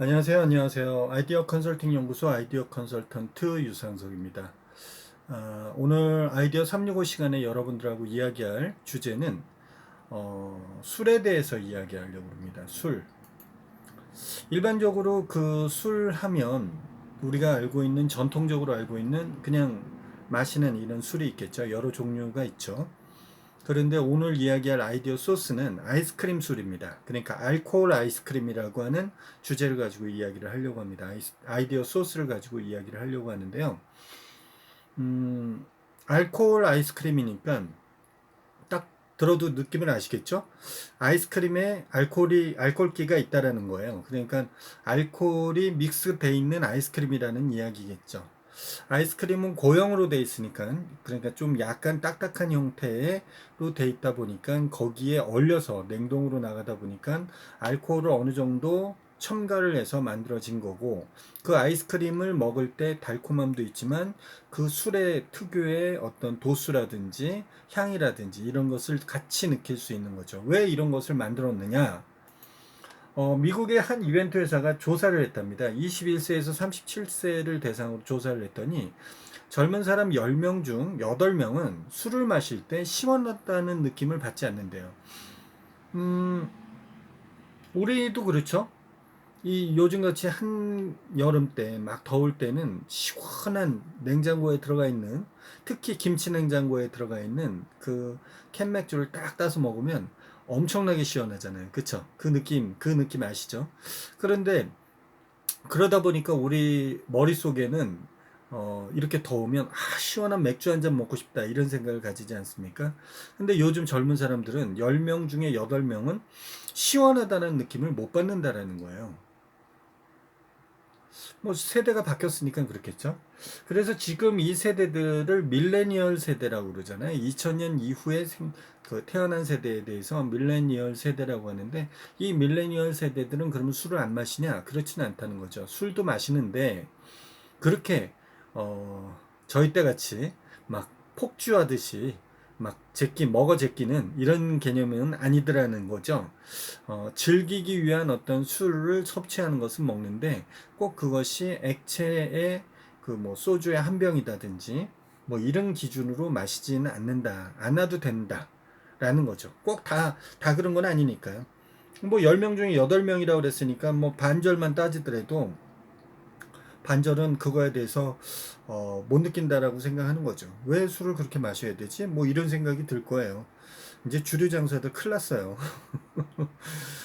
안녕하세요. 안녕하세요. 아이디어 컨설팅 연구소 아이디어 컨설턴트 유상석입니다. 아, 오늘 아이디어 365 시간에 여러분들하고 이야기할 주제는 어, 술에 대해서 이야기하려고 합니다. 술. 일반적으로 그 술 하면 우리가 알고 있는 전통적으로 알고 있는 그냥 마시는 이런 술이 있겠죠. 여러 종류가 있죠. 그런데 오늘 이야기할 아이디어 소스는 아이스크림 술입니다. 그러니까 알코올 아이스크림이라고 하는 주제를 가지고 이야기를 하려고 합니다. 아이디어 소스를 가지고 이야기를 하려고 하는데요. 음, 알코올 아이스크림이니까 딱 들어도 느낌을 아시겠죠? 아이스크림에 알코올이 알코올기가 있다라는 거예요. 그러니까 알코올이 믹스돼 있는 아이스크림이라는 이야기겠죠. 아이스크림은 고형으로 돼 있으니까 그러니까 좀 약간 딱딱한 형태로 돼 있다 보니까 거기에 얼려서 냉동으로 나가다 보니까 알코올을 어느 정도 첨가를 해서 만들어진 거고 그 아이스크림을 먹을 때 달콤함도 있지만 그 술의 특유의 어떤 도수라든지 향이라든지 이런 것을 같이 느낄 수 있는 거죠. 왜 이런 것을 만들었느냐? 어, 미국의 한 이벤트 회사가 조사를 했답니다. 21세에서 37세를 대상으로 조사를 했더니 젊은 사람 10명 중 8명은 술을 마실 때 시원하다는 느낌을 받지 않는데요. 음, 우리도 그렇죠. 이 요즘같이 한 여름 때 막 더울 때는 시원한 냉장고에 들어가 있는 특히 김치 냉장고에 들어가 있는 그 캔 맥주를 딱 따서 먹으면 엄청나게 시원하잖아요. 그쵸? 그 느낌, 그 느낌 아시죠? 그런데 그러다 보니까 우리 머릿속에는 어, 이렇게 더우면 아, 시원한 맥주 한 잔 먹고 싶다 이런 생각을 가지지 않습니까? 근데 요즘 젊은 사람들은 10명 중에 8명은 시원하다는 느낌을 못 받는다라는 거예요. 뭐 세대가 바뀌었으니까 그렇겠죠. 그래서 지금 이 세대들을 밀레니얼 세대라고 그러잖아요. 2000년 이후에 생, 그 태어난 세대에 대해서 밀레니얼 세대라고 하는데 이 밀레니얼 세대들은 그러면 술을 안 마시냐? 그렇지는 않다는 거죠. 술도 마시는데 그렇게 어 저희 때 같이 막 폭주하듯이 막 제끼 먹어 제끼는 이런 개념은 아니더라는 거죠. 어, 즐기기 위한 어떤 술을 섭취하는 것은 먹는데 꼭 그것이 액체의 그 뭐 소주의 한 병이다든지 뭐 이런 기준으로 마시지는 않는다. 안 놔도 된다. 라는 거죠. 꼭 다, 다 그런 건 아니니까요. 뭐 10명 중에 8명이라고 그랬으니까 뭐 반절만 따지더라도 반절은 그거에 대해서 어, 못 느낀다라고 생각하는 거죠. 왜 술을 그렇게 마셔야 되지? 뭐 이런 생각이 들 거예요. 이제 주류 장사들 큰일 났어요.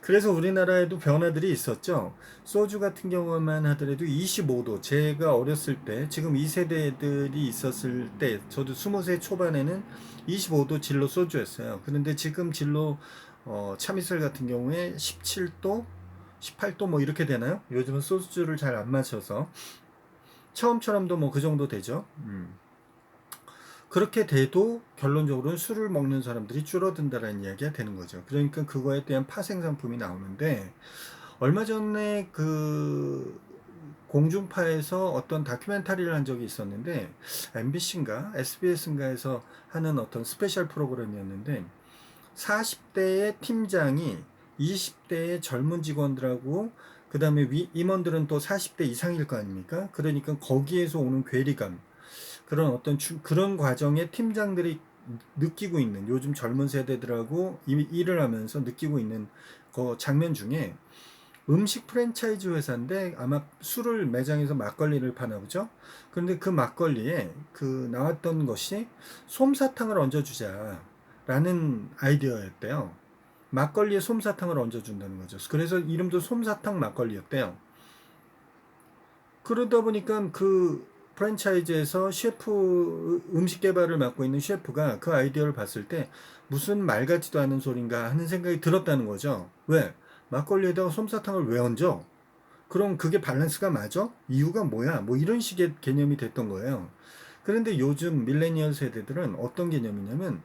그래서 우리나라에도 변화들이 있었죠. 소주 같은 경우만 하더라도 25도. 제가 어렸을 때, 지금 이 세대들이 있었을 때, 저도 20세 초반에는 25도 진로 소주였어요. 그런데 지금 진로 어, 참이슬 같은 경우에 17도, 18도 뭐 이렇게 되나요? 요즘은 소주를 잘 안 마셔서 처음처럼도 뭐 그 정도 되죠. 음. 그렇게 돼도 결론적으로는 술을 먹는 사람들이 줄어든다라는 이야기가 되는 거죠. 그러니까 그거에 대한 파생 상품이 나오는데 얼마 전에 그 공중파에서 어떤 다큐멘터리를 한 적이 있었는데 MBC인가 SBS인가에서 하는 어떤 스페셜 프로그램이었는데 40대의 팀장이 20대의 젊은 직원들하고 그 다음에 임원들은 또 40대 이상일 거 아닙니까? 그러니까 거기에서 오는 괴리감 그런 어떤 주, 그런 과정에 팀장들이 느끼고 있는 요즘 젊은 세대들하고 일을 하면서 느끼고 있는 그 장면 중에 음식 프랜차이즈 회사인데 아마 술을 매장에서 막걸리를 파나 보죠. 그런데 그 막걸리에 그 나왔던 것이 솜사탕을 얹어주자라는 아이디어였대요. 막걸리에 솜사탕을 얹어준다는 거죠. 그래서 이름도 솜사탕 막걸리였대요. 그러다 보니까 그 프랜차이즈에서 셰프 음식 개발을 맡고 있는 셰프가 그 아이디어를 봤을 때 무슨 말 같지도 않은 소린가 하는 생각이 들었다는 거죠. 왜? 막걸리에다가 솜사탕을 왜 얹어? 그럼 그게 밸런스가 맞아? 이유가 뭐야? 뭐 이런 식의 개념이 됐던 거예요. 그런데 요즘 밀레니얼 세대들은 어떤 개념이냐면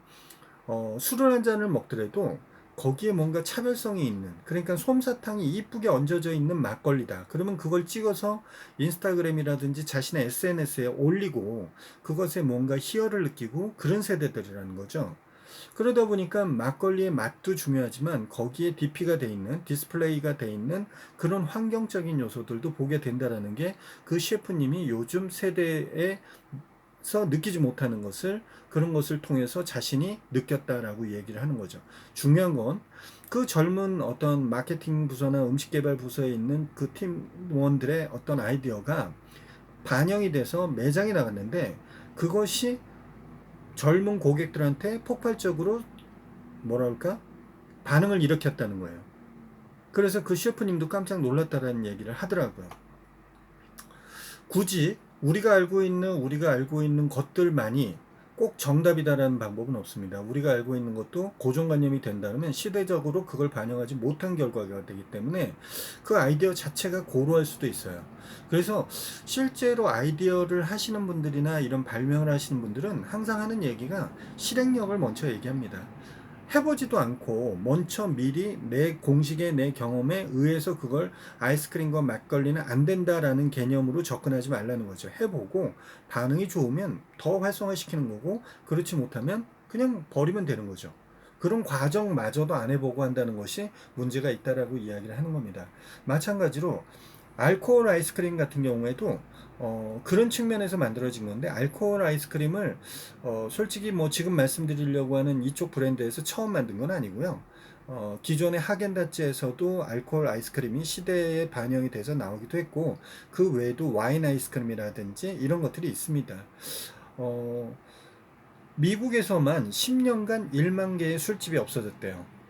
어, 술을 한 잔을 먹더라도 거기에 뭔가 차별성이 있는 그러니까 솜사탕이 이쁘게 얹어져 있는 막걸리다. 그러면 그걸 찍어서 인스타그램이라든지 자신의 SNS에 올리고 그것에 뭔가 희열을 느끼고 그런 세대들이라는 거죠. 그러다 보니까 막걸리의 맛도 중요하지만 거기에 DP가 돼 있는 디스플레이가 돼 있는 그런 환경적인 요소들도 보게 된다라는 게 그 셰프님이 요즘 세대 에서 느끼지 못하는 것을 그런 것을 통해서 자신이 느꼈다라고 얘기를 하는 거죠. 중요한 건 그 젊은 어떤 마케팅 부서나 음식 개발 부서에 있는 그 팀원들의 어떤 아이디어가 반영이 돼서 매장에 나갔는데 그것이 젊은 고객들한테 폭발적으로 뭐랄까 반응을 일으켰다는 거예요. 그래서 그 셰프님도 깜짝 놀랐다라는 얘기를 하더라고요. 굳이 우리가 알고 있는 우리가 알고 있는 것들만이 꼭 정답이다라는 방법은 없습니다. 우리가 알고 있는 것도 고정관념이 된다면 시대적으로 그걸 반영하지 못한 결과가 되기 때문에 그 아이디어 자체가 고루할 수도 있어요. 그래서 실제로 아이디어를 하시는 분들이나 이런 발명을 하시는 분들은 항상 하는 얘기가 실행력을 먼저 얘기합니다. 해보지도 않고 먼저 미리 내 공식에 내 경험에 의해서 그걸 아이스크림과 막걸리는 안 된다라는 개념으로 접근하지 말라는 거죠. 해보고 반응이 좋으면 더 활성화시키는 거고 그렇지 못하면 그냥 버리면 되는 거죠. 그런 과정마저도 안 해보고 한다는 것이 문제가 있다라고 이야기를 하는 겁니다. 마찬가지로 알코올 아이스크림 같은 경우에도 어, 그런 측면에서 만들어진 건데 알코올 아이스크림을 어, 솔직히 뭐 지금 말씀드리려고 하는 이쪽 브랜드에서 처음 만든 건 아니고요. 어, 기존의 하겐다츠에서도 알코올 아이스크림이 시대에 반영이 돼서 나오기도 했고 그 외에도 와인 아이스크림이라든지 이런 것들이 있습니다. 어, 미국에서만 10년간 1만 개의 술집이 없어졌대요.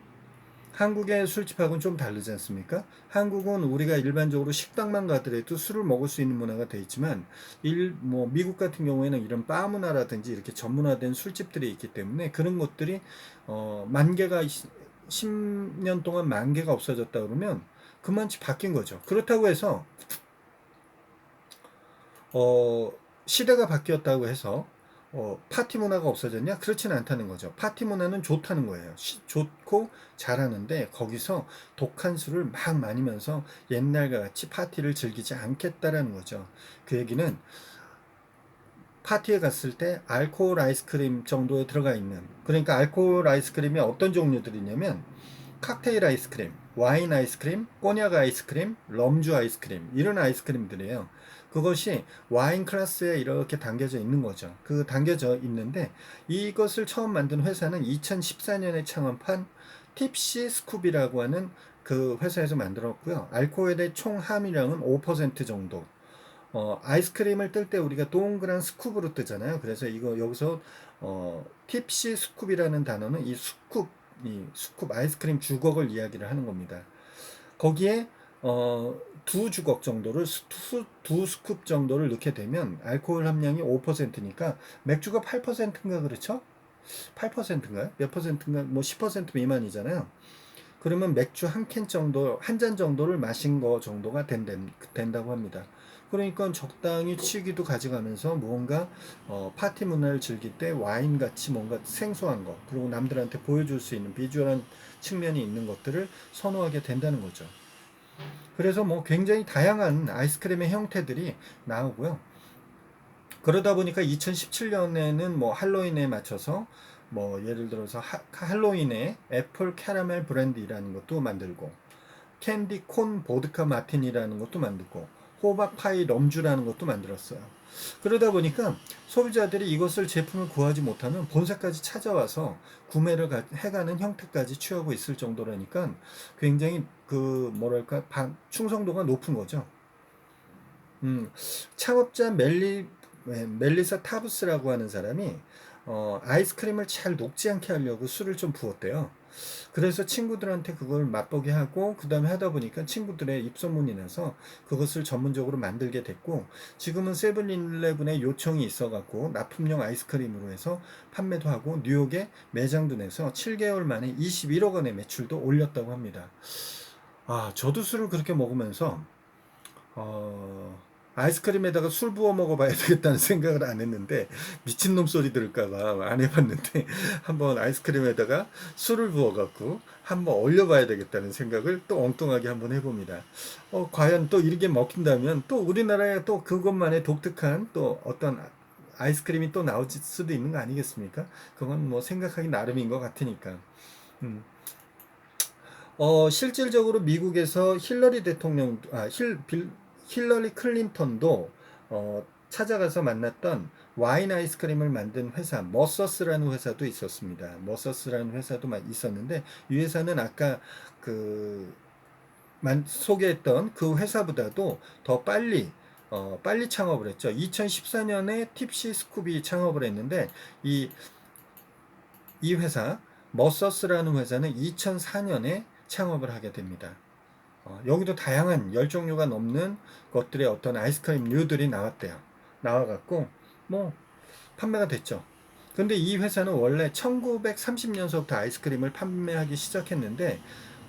한국의 술집하고는 좀 다르지 않습니까? 한국은 우리가 일반적으로 식당만 가더라도 술을 먹을 수 있는 문화가 돼 있지만 일 뭐 미국 같은 경우에는 이런 바 문화라든지 이렇게 전문화된 술집들이 있기 때문에 그런 것들이 어 만 개가 10년 동안 만 개가 없어졌다 그러면 그만치 바뀐 거죠. 그렇다고 해서 어 시대가 바뀌었다고 해서 어, 파티 문화가 없어졌냐? 그렇지는 않다는 거죠. 파티 문화는 좋다는 거예요. 시, 좋고 잘하는데 거기서 독한 술을 막 마니면서 옛날과 같이 파티를 즐기지 않겠다라는 거죠. 그 얘기는 파티에 갔을 때 알코올 아이스크림 정도에 들어가 있는 그러니까 알코올 아이스크림이 어떤 종류들이냐면 칵테일 아이스크림, 와인 아이스크림, 꼬냑 아이스크림, 럼주 아이스크림 이런 아이스크림들이에요. 그것이 와인 클래스에 이렇게 담겨져 있는 거죠. 그 담겨져 있는데 이것을 처음 만든 회사는 2014년에 창업한 팁시 스쿱이라고 하는 그 회사에서 만들었고요. 알코올의 총 함유량은 5% 정도. 어, 아이스크림을 뜰 때 우리가 동그란 스쿱으로 뜨잖아요. 그래서 이거 여기서 어, 팁시 스쿱이라는 단어는 이 스쿱, 이 스쿱 아이스크림 주걱을 이야기를 하는 겁니다. 거기에 어, 두 주걱 정도를 두, 두 스쿱 정도를 넣게 되면 알코올 함량이 5%니까 맥주가 8%인가 그렇죠? 8%인가요? 몇 퍼센트인가? 뭐 10% 미만이잖아요. 그러면 맥주 한 캔 정도, 한 잔 정도를 마신 거 정도가 된, 된 다고 합니다. 그러니까 적당히 취기도 가져가면서 무언가 어, 파티 문화를 즐길 때 와인 같이 뭔가 생소한 거 그리고 남들한테 보여줄 수 있는 비주얼한 측면이 있는 것들을 선호하게 된다는 거죠. 그래서 뭐 굉장히 다양한 아이스크림의 형태들이 나오고요. 그러다 보니까 2017년에는 뭐 할로윈에 맞춰서 뭐 예를 들어서 하, 할로윈에 애플 캐러멜 브랜디라는 것도 만들고 캔디 콘 보드카 마틴이라는 것도 만들고 호박 파이 럼주라는 것도 만들었어요. 그러다 보니까 소비자들이 이것을 제품을 구하지 못하면 본사까지 찾아와서 구매를 해가는 형태까지 취하고 있을 정도라니까 굉장히 그 뭐랄까 충성도가 높은 거죠. 음, 창업자 멜리 멜리사 타브스라고 하는 사람이 어, 아이스크림을 잘 녹지 않게 하려고 술을 좀 부었대요. 그래서 친구들한테 그걸 맛보게 하고 그 다음에 하다 보니까 친구들의 입소문이 나서 그것을 전문적으로 만들게 됐고 지금은 세븐일레븐의 요청이 있어갖고 납품용 아이스크림으로 해서 판매도 하고 뉴욕에 매장도 내서 7개월 만에 21억 원의 매출도 올렸다고 합니다. 아 저도 술을 그렇게 먹으면서 어... 아이스크림에다가 술 부어 먹어봐야 되겠다는 생각을 안 했는데 미친놈 소리 들을까봐 안 해봤는데 한번 아이스크림에다가 술을 부어갖고 한번 올려봐야 되겠다는 생각을 또 엉뚱하게 한번 해봅니다. 어, 과연 또 이렇게 먹힌다면 또 우리나라에 또 그것만의 독특한 또 어떤 아이스크림이 또 나올 수도 있는 거 아니겠습니까? 그건 뭐 생각하기 나름인 것 같으니까. 음. 어, 실질적으로 미국에서 힐러리 대통령, 아, 힐, 빌, 힐러리 클린턴도 어, 찾아가서 만났던 와인 아이스크림을 만든 회사, 머서스라는 회사도 있었습니다. 머서스라는 회사도 마- 있었는데, 이 회사는 아까 그, 만, 소개했던 그 회사보다도 더 빨리, 어, 빨리 창업을 했죠. 2014년에 팁시 스쿠비 창업을 했는데, 이, 이 회사, 머서스라는 회사는 2004년에 창업을 하게 됩니다. 어, 여기도 다양한 열 종류가 넘는 것들의 어떤 아이스크림류들이 나왔대요. 나와갖고 뭐 판매가 됐죠. 근데 이 회사는 원래 1930년서부터 아이스크림을 판매하기 시작했는데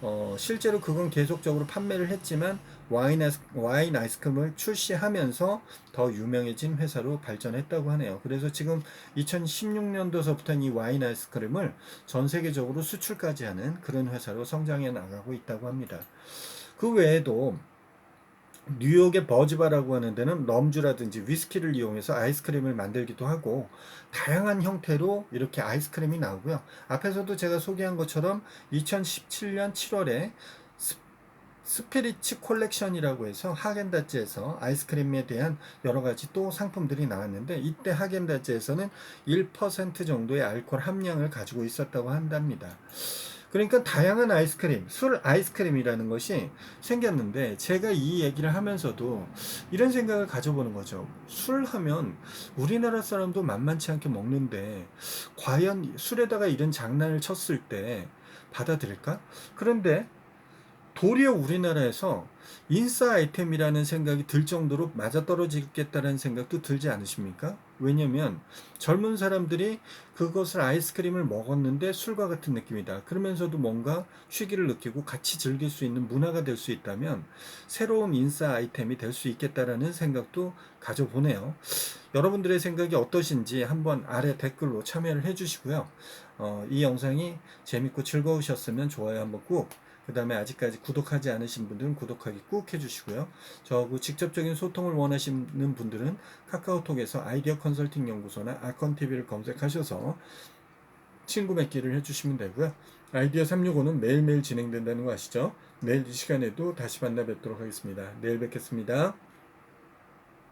어, 실제로 그건 계속적으로 판매를 했지만 와인, 아이스, 와인 아이스크림을 출시하면서 더 유명해진 회사로 발전했다고 하네요. 그래서 지금 2016년도서부터 이 와인 아이스크림을 전 세계적으로 수출까지 하는 그런 회사로 성장해 나가고 있다고 합니다. 그 외에도 뉴욕의 버즈바라고 하는 데는 럼주라든지 위스키를 이용해서 아이스크림을 만들기도 하고 다양한 형태로 이렇게 아이스크림이 나오고요. 앞에서도 제가 소개한 것처럼 2017년 7월에 스피리츠 콜렉션이라고 해서 하겐다츠에서 아이스크림에 대한 여러 가지 또 상품들이 나왔는데 이때 하겐다츠에서는 1% 정도의 알코올 함량을 가지고 있었다고 한답니다. 그러니까 다양한 아이스크림, 술 아이스크림이라는 것이 생겼는데 제가 이 얘기를 하면서도 이런 생각을 가져보는 거죠. 술 하면 우리나라 사람도 만만치 않게 먹는데 과연 술에다가 이런 장난을 쳤을 때 받아들일까? 그런데 도리어 우리나라에서 인싸 아이템이라는 생각이 들 정도로 맞아떨어지겠다는 생각도 들지 않으십니까? 왜냐면 젊은 사람들이 그것을 아이스크림을 먹었는데 술과 같은 느낌이다. 그러면서도 뭔가 취기를 느끼고 같이 즐길 수 있는 문화가 될 수 있다면 새로운 인싸 아이템이 될 수 있겠다라는 생각도 가져보네요. 여러분들의 생각이 어떠신지 한번 아래 댓글로 참여를 해주시고요. 어, 이 영상이 재밌고 즐거우셨으면 좋아요 한번 꾹 그 다음에 아직까지 구독하지 않으신 분들은 구독하기 꾹 해주시고요. 저하고 직접적인 소통을 원하시는 분들은 카카오톡에서 아이디어 컨설팅 연구소나 아컨TV를 검색하셔서 친구 맺기를 해주시면 되고요. 아이디어 365는 매일매일 진행된다는 거 아시죠? 내일 이 시간에도 다시 만나 뵙도록 하겠습니다. 내일 뵙겠습니다.